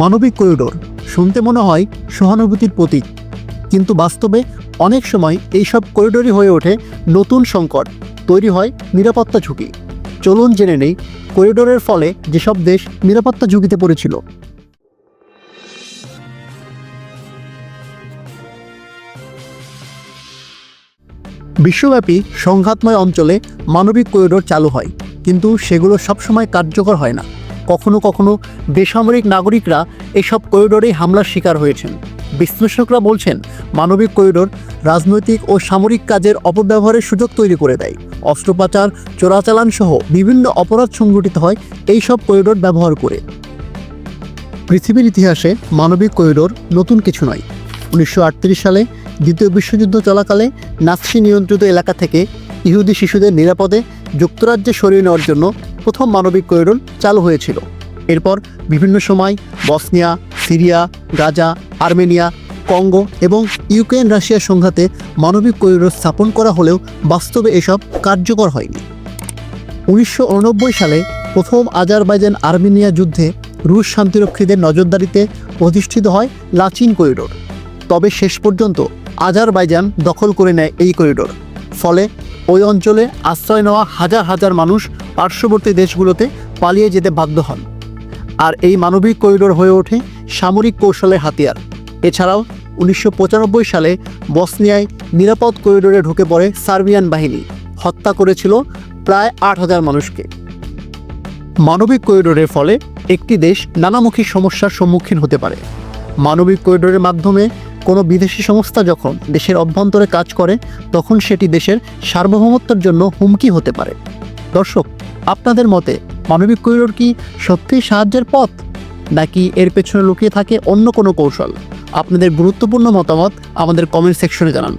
মানবিক করিডোর। শুনতে মনে হয় সহানুভূতির প্রতীক। কিন্তু বাস্তবে অনেক সময় এইসব করিডোরই হয়ে ওঠে নতুন সংকট, তৈরি হয় নিরাপত্তা ঝুঁকি। চলুন জেনে নেই করিডোরের ফলে যেসব দেশ নিরাপত্তা ঝুঁকিতে পড়েছিল। বিশ্বব্যাপী সংঘাতময় অঞ্চলে মানবিক করিডোর চালু হয়, কিন্তু সেগুলো সবসময় কার্যকর হয় না। কখনো কখনো বেসামরিক নাগরিকরা এসব করিডোরে হামলার শিকার হয়েছেন। বিশ্লেষকরা বলছেন, মানবিক করিডোর রাজনৈতিক ও সামরিক কাজের অপব্যবহারের সুযোগ তৈরি করে দেয়। অস্ত্রোপাচার, চোরাচালান সহ বিভিন্ন অপরাধ সংঘটিত হয় এই সব করিডোর ব্যবহার করে। পৃথিবীর ইতিহাসে মানবিক করিডোর নতুন কিছু নয়। উনিশশো সালে দ্বিতীয় বিশ্বযুদ্ধ চলাকালে নাৎসি নিয়ন্ত্রিত এলাকা থেকে ইহুদি শিশুদের নিরাপদে যুক্তরাজ্যে সরিয়ে নেওয়ার জন্য প্রথম মানবিক করিডোর চালু হয়েছিল। এরপর বিভিন্ন সময় Bosnia, Syria, Gaza, Armenia, Congo এবং ইউক্রেন রাশিয়ার সংঘাতে মানবিক করিডোর স্থাপন করা হলেও বাস্তবে এসব কার্যকর হয়নি। উনিশশো উননব্বই সালে প্রথম আজারবাইজান আর্মেনিয়া যুদ্ধে রুশ শান্তিরক্ষীদের নজরদারিতে প্রতিষ্ঠিত হয় লাচিন করিডোর। তবে শেষ পর্যন্ত আজারবাইজান দখল করে নেয় এই করিডোর। ফলে ওই অঞ্চলে আশ্রয় নেওয়া হাজার হাজার মানুষ পার্শ্ববর্তী দেশগুলোতে পালিয়ে যেতে বাধ্য হন। আর এই মানবিক করিডোর হয়ে ওঠে সামরিক কৌশলের হাতিয়ার। এছাড়াও উনিশশো পঁচানব্বই সালে বসনিয়ায় নিরাপদ করিডোরে ঢুকে পড়ে সার্বিয়ান বাহিনী। হত্যা করেছিল প্রায় আট হাজার মানুষকে। মানবিক করিডোরের ফলে একটি দেশ নানামুখী সমস্যার সম্মুখীন হতে পারে। মানবিক করিডোরের মাধ্যমে কোনো বিদেশি সংস্থা যখন দেশের অভ্যন্তরে কাজ করে, তখন সেটি দেশের সার্বভৌমত্বের জন্য হুমকি হতে পারে। দর্শক, আপনাদের মতে মানবিক করিডোর কি সত্যিই সাহায্যের পথ? নাকি এর পেছনে লুকিয়ে থাকে অন্য কোনো কৌশল? আপনাদের গুরুত্বপূর্ণ মতামত আমাদের কমেন্ট সেকশনে জানান।